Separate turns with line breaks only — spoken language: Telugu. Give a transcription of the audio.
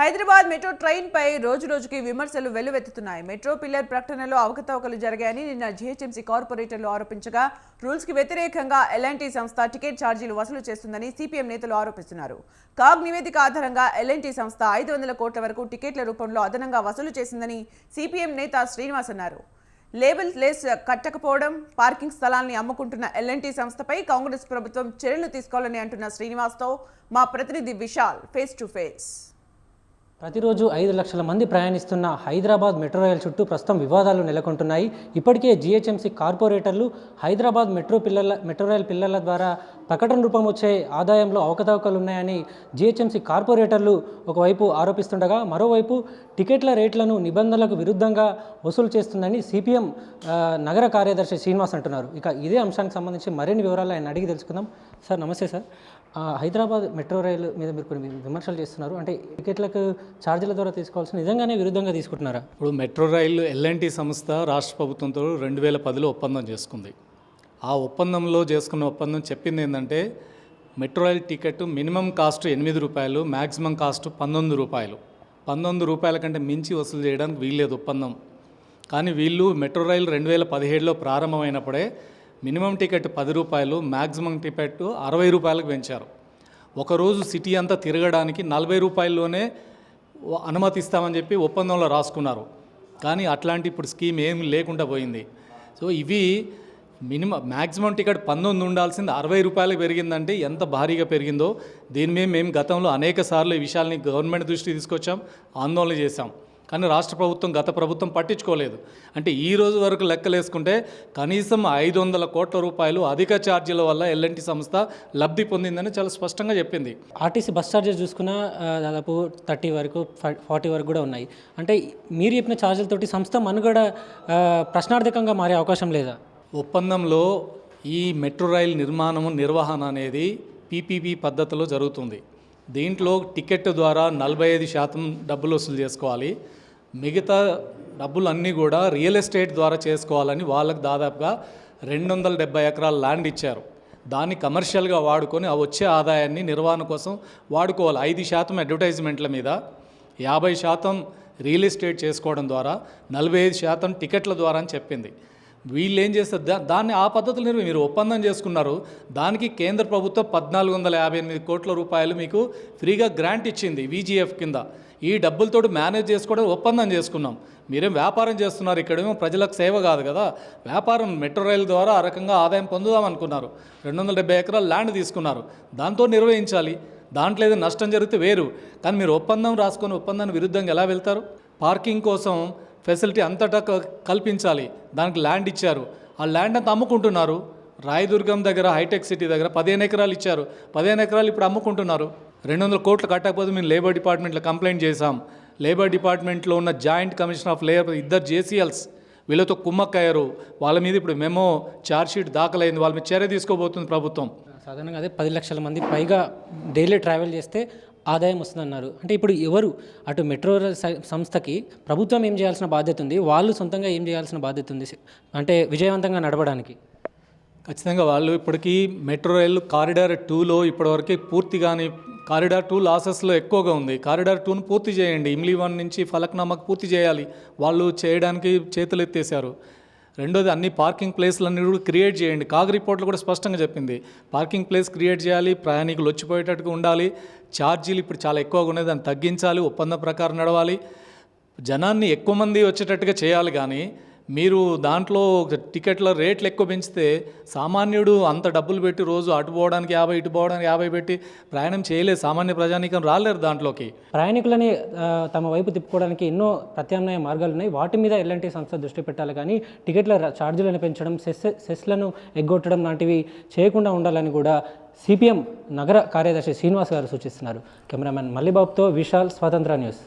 హైదరాబాద్ మెట్రో ట్రైన్ పై రోజు రోజుకి విమర్శలు వెల్లువెత్తుతున్నాయి. మెట్రో పిల్లర్ ప్రకటనలో అవకతవకలు జరిగాయని నిన్న జీహెచ్ఎంసీ కార్పొరేటర్లు ఆరోపించగా రూల్స్కి వ్యతిరేకంగా ఎల్ఎన్టీ సంస్థ టికెట్ ఛార్జీలు వసూలు చేస్తుందని సిపిఎం నేతలు ఆరోపిస్తున్నారు. కాగ్ నివేదిక ఆధారంగా ఎల్ఎన్టీ సంస్థ ఐదు వందల కోట్ల వరకు టికెట్ల రూపంలో అదనంగా వసూలు చేసిందని సిపిఎం నేత శ్రీనివాస్ అన్నారు. లేబుల్ లేస్ కట్టకపోవడం పార్కింగ్ స్థలాల్ని అమ్ముకుంటున్న ఎల్ఎన్టీ సంస్థపై కాంగ్రెస్ ప్రభుత్వం చర్యలు తీసుకోవాలని అంటున్న శ్రీనివాస్తో మా ప్రతినిధి విశాల్ ఫేస్ టు ఫేస్.
ప్రతిరోజు ఐదు లక్షల మంది ప్రయాణిస్తున్న హైదరాబాద్ మెట్రో రైల్ చుట్టూ ప్రస్తుతం వివాదాలు నెలకొంటున్నాయి. ఇప్పటికే జీహెచ్ఎంసీ కార్పొరేటర్లు హైదరాబాద్ మెట్రో పిల్లల మెట్రో రైల్ పిల్లల ద్వారా ప్రకటన రూపం వచ్చే ఆదాయంలో అవకతవకలు ఉన్నాయని జీహెచ్ఎంసీ కార్పొరేటర్లు ఒకవైపు ఆరోపిస్తుండగా మరోవైపు టికెట్ల రేట్లను నిబంధనలకు విరుద్ధంగా వసూలు చేస్తుందని సిపిఎం నగర కార్యదర్శి శ్రీనివాస్ అంటున్నారు. ఇక ఇదే అంశానికి సంబంధించి మరిన్ని వివరాలు ఆయన అడిగి తెలుసుకుందాం. సార్ నమస్తే సార్. హైదరాబాద్ మెట్రో రైలు మీద మీరు కొన్ని విమర్శలు చేస్తున్నారు. అంటే టికెట్లకు ఛార్జీల ద్వారా తీసుకోవాల్సిన నిజంగానే విరుద్ధంగా తీసుకుంటున్నారా?
ఇప్పుడు మెట్రో రైలు ఎల్ఎన్టీ సంస్థ రాష్ట్ర ప్రభుత్వంతో రెండు వేల పదిలో ఒప్పందం చేసుకుంది. ఆ ఒప్పందంలో చేసుకున్న ఒప్పందం చెప్పింది ఏంటంటే metro rail ticket minimum cost ఎనిమిది రూపాయలు మ్యాక్సిమం కాస్ట్ పంతొమ్మిది రూపాయలు. పంతొమ్మిది రూపాయల కంటే మించి వసూలు చేయడానికి వీల్లేదు ఒప్పందం. కానీ వీళ్ళు మెట్రో రైలు రెండు వేల పదిహేడులో ప్రారంభమైనప్పుడే మినిమం టికెట్ పది రూపాయలు మ్యాక్సిమం టికెట్ అరవై రూపాయలకు పెంచారు. ఒకరోజు సిటీ అంతా తిరగడానికి నలభై రూపాయల్లోనే అనుమతిస్తామని చెప్పి ఒప్పందంలో రాసుకున్నారు. కానీ అట్లాంటి ఇప్పుడు స్కీమ్ ఏం లేకుండా పోయింది. సో ఇవి మినిమం మ్యాక్సిమం టికెట్ పంతొమ్మిది ఉండాల్సింది అరవై రూపాయలకు పెరిగిందంటే ఎంత భారీగా పెరిగిందో దీని మీద మేము గతంలో అనేక సార్లు ఈ విషయాల్ని గవర్నమెంట్ దృష్టి తీసుకొచ్చాం ఆందోళన చేశాం. కానీ రాష్ట్ర ప్రభుత్వం గత ప్రభుత్వం పట్టించుకోలేదు. అంటే ఈ రోజు వరకు లెక్కలేసుకుంటే కనీసం ఐదు వందల కోట్ల రూపాయలు అధిక ఛార్జీల వల్ల ఎల్ఎన్టీ సంస్థ లబ్ధి పొందిందని చాలా స్పష్టంగా చెప్పింది.
ఆర్టీసీ బస్ ఛార్జెస్ చూసుకున్నా దాదాపు థర్టీ వరకు ఫార్టీ వరకు కూడా ఉన్నాయి. అంటే మీరు చెప్పిన ఛార్జీలతోటి సంస్థ మనుగడ ప్రశ్నార్థకంగా మారే అవకాశం లేదా?
ఒప్పందంలో ఈ మెట్రో రైల్ నిర్మాణము నిర్వహణ అనేది పీపీపీ పద్ధతిలో జరుగుతుంది. దీంట్లో టికెట్ ద్వారా నలభై ఐదు శాతం డబ్బులు వసూలు చేసుకోవాలి. మిగతా డబ్బులన్నీ కూడా రియల్ ఎస్టేట్ ద్వారా చేసుకోవాలని వాళ్ళకు దాదాపుగా రెండు వందల డెబ్బై ఎకరాల ల్యాండ్ ఇచ్చారు. దాన్ని కమర్షియల్గా వాడుకొని ఆ వచ్చే ఆదాయాన్ని నిర్వహణ కోసం వాడుకోవాలి. ఐదు శాతం అడ్వర్టైజ్మెంట్ల మీద యాభై శాతం రియల్ ఎస్టేట్ చేసుకోవడం ద్వారా నలభై ఐదు శాతం టికెట్ల ద్వారా అని చెప్పింది. వీళ్ళు ఏం చేస్తారు? దా దాన్ని ఆ పద్ధతులు నిర్వహి మీరు ఒప్పందం చేసుకున్నారు. దానికి కేంద్ర ప్రభుత్వం పద్నాలుగు వందల యాభై ఎనిమిది కోట్ల రూపాయలు మీకు ఫ్రీగా గ్రాంట్ ఇచ్చింది వీజీఎఫ్ కింద. ఈ డబ్బులతో మేనేజ్ చేసుకోవడం ఒప్పందం చేసుకున్నాం. మీరేం వ్యాపారం చేస్తున్నారు? ఇక్కడేమో ప్రజలకు సేవ కాదు కదా. వ్యాపారం మెట్రో రైలు ద్వారా ఆ రకంగా ఆదాయం పొందుదాం అనుకున్నారు. రెండు వందల డెబ్బై ఎకరాల ల్యాండ్ తీసుకున్నారు. దాంతో నిర్వహించాలి. దాంట్లో ఏదో నష్టం జరిగితే వేరు. కానీ మీరు ఒప్పందం రాసుకొని ఒప్పందానికి విరుద్ధంగా ఎలా వెళ్తారు? పార్కింగ్ కోసం ఫెసిలిటీ అంతటా క- కల్పించాలి. దానికి ల్యాండ్ ఇచ్చారు. ఆ ల్యాండ్ అంతా అమ్ముకుంటున్నారు. రాయదుర్గం దగ్గర హైటెక్ సిటీ దగ్గర పదిహేను ఎకరాలు ఇచ్చారు. పదిహేను ఎకరాలు ఇప్పుడు అమ్ముకుంటున్నారు. రెండు వందల కోట్లు కట్టకపోతే మేము లేబర్ డిపార్ట్మెంట్లో కంప్లైంట్ చేశాం. లేబర్ డిపార్ట్మెంట్లో ఉన్న జాయింట్ కమిషనర్ ఆఫ్ లేబర్ ఇద్దరు జేసీఎల్స్ వీళ్ళతో కుమ్మక్కయ్యారు. వాళ్ళ మీద ఇప్పుడు మెమో ఛార్జ్షీట్ దాఖలైంది. వాళ్ళ మీద చర్య తీసుకోబోతుంది ప్రభుత్వం.
సాధారణంగా అదే పది లక్షల మంది పైగా డైలీ ట్రావెల్ చేస్తే ఆదాయం వస్తుందన్నారు. అంటే ఇప్పుడు ఎవరు అటు మెట్రో సంస్థకి ప్రభుత్వం ఏం చేయాల్సిన బాధ్యత ఉంది? వాళ్ళు సొంతంగా ఏం చేయాల్సిన బాధ్యత ఉంది? అంటే విజయవంతంగా నడవడానికి.
ఖచ్చితంగా వాళ్ళు ఇప్పటికీ మెట్రో రైలు కారిడార్ టూలో ఇప్పటివరకు పూర్తిగాని కారిడార్ టూ లాసెస్లో ఎక్కువగా ఉంది. కారిడార్ టూను పూర్తి చేయండి. ఇమ్లీ వన్ నుంచి ఫలక్నామాకు పూర్తి చేయాలి. వాళ్ళు చేయడానికి చేతులు ఎత్తేసారు రెండోది అన్ని పార్కింగ్ ప్లేస్లన్నీ కూడా క్రియేట్ చేయండి. కాగ్ రిపోర్ట్లో కూడా స్పష్టంగా చెప్పింది. పార్కింగ్ ప్లేస్ క్రియేట్ చేయాలి ప్రయాణికులు వచ్చిపోయేటట్టుగా ఉండాలి ఛార్జీలు ఇప్పుడు చాలా ఎక్కువగా ఉన్నాయి దాన్ని తగ్గించాలి ఒప్పందం ప్రకారం నడవాలి. జనాన్ని ఎక్కువ మంది వచ్చేటట్టుగా చేయాలి కానీ మీరు దాంట్లో టికెట్ల రేట్లు ఎక్కువ పెంచితే సామాన్యుడు అంత డబ్బులు పెట్టి రోజు అటు పోవడానికి యాభై ఇటు పోవడానికి యాభై పెట్టి ప్రయాణం చేయలేదు. సామాన్య ప్రజానీకం రాలేరు దాంట్లోకి.
ప్రయాణికులని తమ వైపు తిప్పుకోవడానికి ఎన్నో ప్రత్యామ్నాయ మార్గాలు ఉన్నాయి. వాటి మీద ఎలాంటి సంస్థ దృష్టి పెట్టాలి కానీ టికెట్ల ఛార్జీలను పెంచడం సెస్ సెస్లను ఎగ్గొట్టడం లాంటివి చేయకుండా ఉండాలని కూడా సిపిఎం నగర కార్యదర్శి శ్రీనివాస్ గారు సూచిస్తున్నారు. కెమెరామెన్ మల్లిబాబుతో విశాల్ స్వాతంత్ర న్యూస్.